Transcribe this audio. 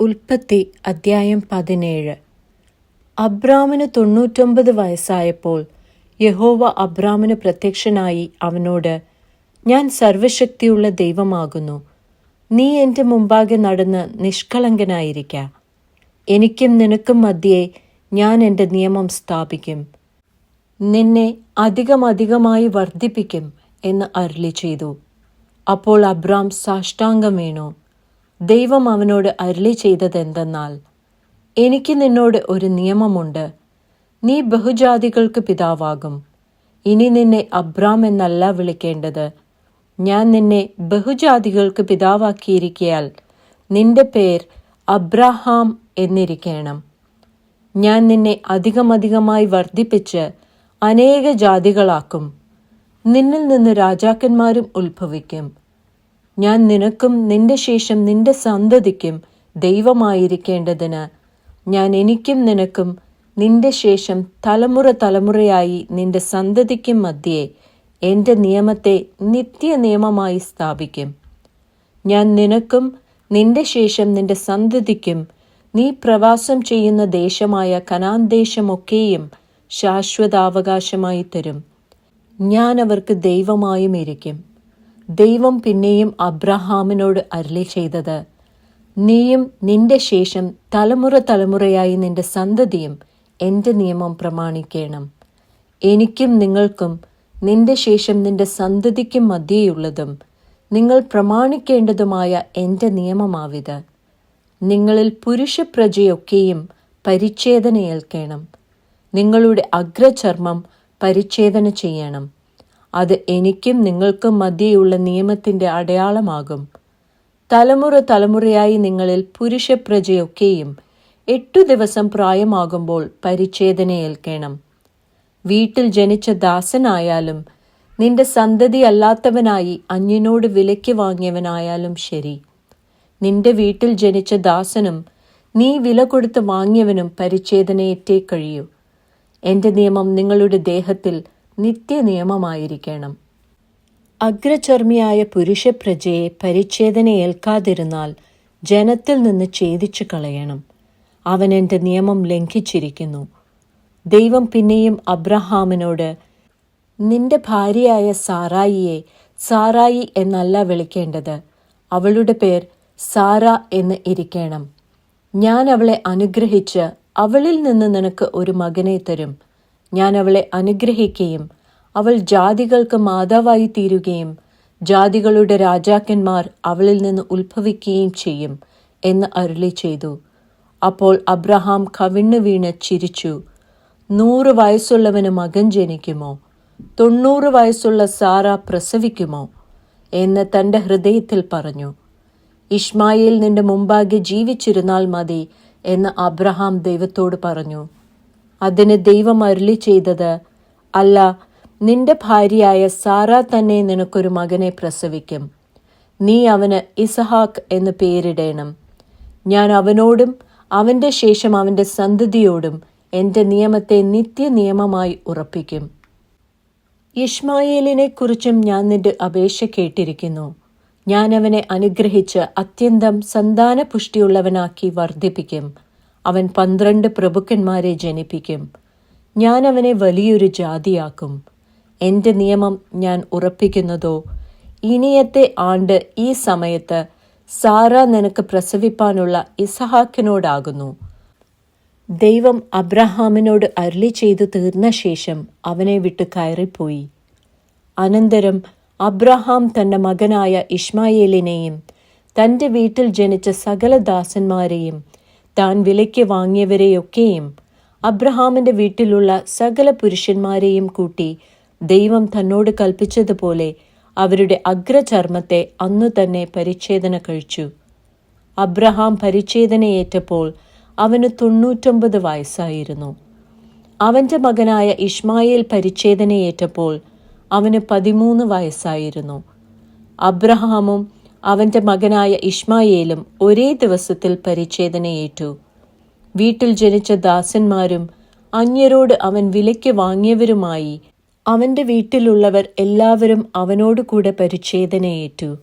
ഉൽപ്പത്തി അദ്ധ്യായം പതിനേഴ്. അബ്രാമിന് തൊണ്ണൂറ്റൊമ്പത് വയസ്സായപ്പോൾ യഹോവ അബ്രാമിന് പ്രത്യക്ഷനായി അവനോട് ഞാൻ സർവശക്തിയുള്ള ദൈവമാകുന്നു. നീ എന്റെ മുമ്പാകെ നടന്ന് നിഷ്കളങ്കനായിരിക്ക. എനിക്കും നിനക്കും മധ്യേ ഞാൻ എന്റെ നിയമം സ്ഥാപിക്കും. നിന്നെ അധികമധികമായി വർദ്ധിപ്പിക്കും എന്ന് അരുളി ചെയ്തു. അപ്പോൾ അബ്രാം സാഷ്ടാംഗം വീണു. ദൈവം അവനോട് അരുളി ചെയ്തതെന്തെന്നാൽ എനിക്ക് നിന്നോട് ഒരു നിയമമുണ്ട്. നീ ബഹുജാതികൾക്ക് പിതാവാകും. ഇനി നിന്നെ അബ്രാം എന്നല്ല വിളിക്കേണ്ടത്. ഞാൻ നിന്നെ ബഹുജാതികൾക്ക് പിതാവാക്കിയിരിക്കയാൽ നിന്റെ പേർ അബ്രാഹാം എന്നിരിക്കണം. ഞാൻ നിന്നെ അധികമധികമായി വർദ്ധിപ്പിച്ച് അനേക ജാതികളാക്കും. നിന്നിൽ നിന്ന് രാജാക്കന്മാരും ഉത്ഭവിക്കും. ഞാൻ നിനക്കും നിന്റെ ശേഷം നിന്റെ സന്തതിക്കും ദൈവമായിരിക്കേണ്ടതിന്. ഞാൻ എനിക്കും നിനക്കും നിന്റെ ശേഷം തലമുറ തലമുറയായി നിന്റെ സന്തതിക്കും മധ്യേ എന്റെ നിയമത്തെ നിത്യ നിയമമായി സ്ഥാപിക്കും. ഞാൻ നിനക്കും നിന്റെ ശേഷം നിന്റെ സന്തതിക്കും നീ പ്രവാസം ചെയ്യുന്ന ദേശമായ കനാൻ ദേശമൊക്കെയും ശാശ്വതാവകാശമായി തരും. ഞാൻ അവർക്ക് ദൈവമായും ഇരിക്കും. ദൈവം പിന്നെയും അബ്രഹാമിനോട് അരളി ചെയ്തത്. നീയും നിന്റെ ശേഷം തലമുറ തലമുറയായി നിന്റെ സന്തതിയും എന്റെ നിയമം പ്രമാണിക്കണം. എനിക്കും നിങ്ങൾക്കും നിന്റെ ശേഷം നിന്റെ സന്തതിക്കും മധ്യേയുള്ളതും നിങ്ങൾ പ്രമാണിക്കേണ്ടതുമായ എന്റെ നിയമമാവിത്. നിങ്ങളിൽ പുരുഷപ്രജയൊക്കെയും പരിച്ഛേദനയേൽക്കണം. നിങ്ങളുടെ അഗ്രചർമ്മം പരിച്ഛേദന ചെയ്യണം. അത് എനിക്കും നിങ്ങൾക്കും മധ്യയുള്ള നിയമത്തിന്റെ അടയാളമാകും. തലമുറ തലമുറയായി നിങ്ങളിൽ പുരുഷപ്രജയൊക്കെയും എട്ടു ദിവസം പ്രായമാകുമ്പോൾ പരിച്ഛേദനയേൽക്കണം വീട്ടിൽ ജനിച്ച ദാസനായാലും നിന്റെ സന്തതി അല്ലാത്തവനായി അന്യനോട് വിലയ്ക്ക് വാങ്ങിയവനായാലും ശരി. നിന്റെ വീട്ടിൽ ജനിച്ച ദാസനും നീ വില കൊടുത്ത് വാങ്ങിയവനും പരിച്ഛേദനയേറ്റേ കഴിയൂ. എന്റെ നിയമം നിങ്ങളുടെ ദേഹത്തിൽ നിത്യ നിയമമായിരിക്കണം അഗ്രചർമ്മിയായ പുരുഷപ്രജയെ പരിച്ഛേദന ഏൽക്കാതിരുന്നാൽ ജനത്തിൽ നിന്ന് ഛേദിച്ചു കളയണം. അവൻ എന്റെ നിയമം ലംഘിച്ചിരിക്കുന്നു. ദൈവം പിന്നെയും അബ്രഹാമിനോട് നിന്റെ ഭാര്യയായ സാറായിയെ സാറായി എന്നല്ല വിളിക്കേണ്ടത്. അവളുടെ പേർ സാറ എന്ന് ഇരിക്കണം. ഞാൻ അവളെ അനുഗ്രഹിച്ച് അവളിൽ നിന്ന് നിനക്ക് ഒരു മകനെ തരും. ഞാൻ അവളെ അനുഗ്രഹിക്കുകയും അവൾ ജാതികൾക്ക് മാതാവായി തീരുകയും ജാതികളുടെ രാജാക്കന്മാർ അവളിൽ നിന്ന് ഉത്ഭവിക്കുകയും ചെയ്യും എന്ന് അരുളി ചെയ്തു. അപ്പോൾ അബ്രഹാം കവിണ്ണു വീണ് ചിരിച്ചു. നൂറ് വയസ്സുള്ളവന് മകൻ ജനിക്കുമോ? തൊണ്ണൂറ് വയസ്സുള്ള സാറ പ്രസവിക്കുമോ? എന്ന് തന്റെ ഹൃദയത്തിൽ പറഞ്ഞു. ഇഷ്മായിൽ നിന്റെ മുമ്പാകെ ജീവിച്ചിരുന്നാൽ മതി എന്ന് അബ്രഹാം ദൈവത്തോട് പറഞ്ഞു. അതിന് ദൈവം അരുളി ചെയ്തത് അല്ല നിന്റെ ഭാര്യയായ സാറ തന്നെ നിനക്കൊരു മകനെ പ്രസവിക്കും. നീ അവന് ഇസഹാക്ക് എന്ന് പേരിടേണം. ഞാൻ അവനോടും അവന്റെ ശേഷം അവന്റെ സന്തതിയോടും എന്റെ നിയമത്തെ നിത്യ നിയമമായി ഉറപ്പിക്കും. ഇഷ്മായേലിനെ കുറിച്ചും ഞാൻ നിന്റെ അപേക്ഷ കേട്ടിരിക്കുന്നു. ഞാൻ അവനെ അനുഗ്രഹിച്ച് അത്യന്തം സന്താന പുഷ്ടിയുള്ളവനാക്കി വർദ്ധിപ്പിക്കും. അവൻ പന്ത്രണ്ട് പ്രഭുക്കന്മാരെ ജനിപ്പിക്കും. ഞാൻ അവനെ വലിയൊരു ജാതിയാക്കും. എന്റെ നിയമം ഞാൻ ഉറപ്പിക്കുന്നതോ? ഇനിയത്തെ ആണ്ട് ഈ സമയത്ത് സാറ നിനക്ക് പ്രസവിപ്പാനുള്ള ഇസഹാക്കിനോടാകുന്നു. ദൈവം അബ്രഹാമിനോട് അരുളി ചെയ്തു തീർന്ന ശേഷം അവനെ വിട്ട് കയറിപ്പോയി. അനന്തരം അബ്രഹാം തന്റെ മകനായ ഇഷ്മായേലിനെയും തന്റെ വീട്ടിൽ ജനിച്ച സകല ദാസന്മാരെയും താൻ വിലയ്ക്ക് വാങ്ങിയവരെയൊക്കെയും അബ്രഹാമിന്റെ വീട്ടിലുള്ള സകല പുരുഷന്മാരെയും കൂട്ടി ദൈവം തന്നോട് കൽപ്പിച്ചതുപോലെ അവരുടെ അഗ്രചർമ്മത്തെ അന്നു തന്നെ പരിച്ഛേദന കഴിച്ചു. അബ്രഹാം പരിച്ഛേദനയേറ്റപ്പോൾ അവന് തൊണ്ണൂറ്റൊമ്പത് വയസ്സായിരുന്നു. അവന്റെ മകനായ ഇഷ്മായേൽ പരിച്ഛേദനയേറ്റപ്പോൾ അവന് പതിമൂന്ന് വയസ്സായിരുന്നു. അബ്രഹാമും അവന്റെ മകനായ ഇഷ്മായേലും ഒരേ ദിവസത്തിൽ പരിച്ഛേദനയേറ്റു. വീട്ടിൽ ജനിച്ച ദാസന്മാരും അന്യരോട് അവൻ വിലയ്ക്ക് വാങ്ങിയവരുമായി അവന്റെ വീട്ടിലുള്ളവർ എല്ലാവരും അവനോടുകൂടെ പരിച്ഛേദനയേറ്റു.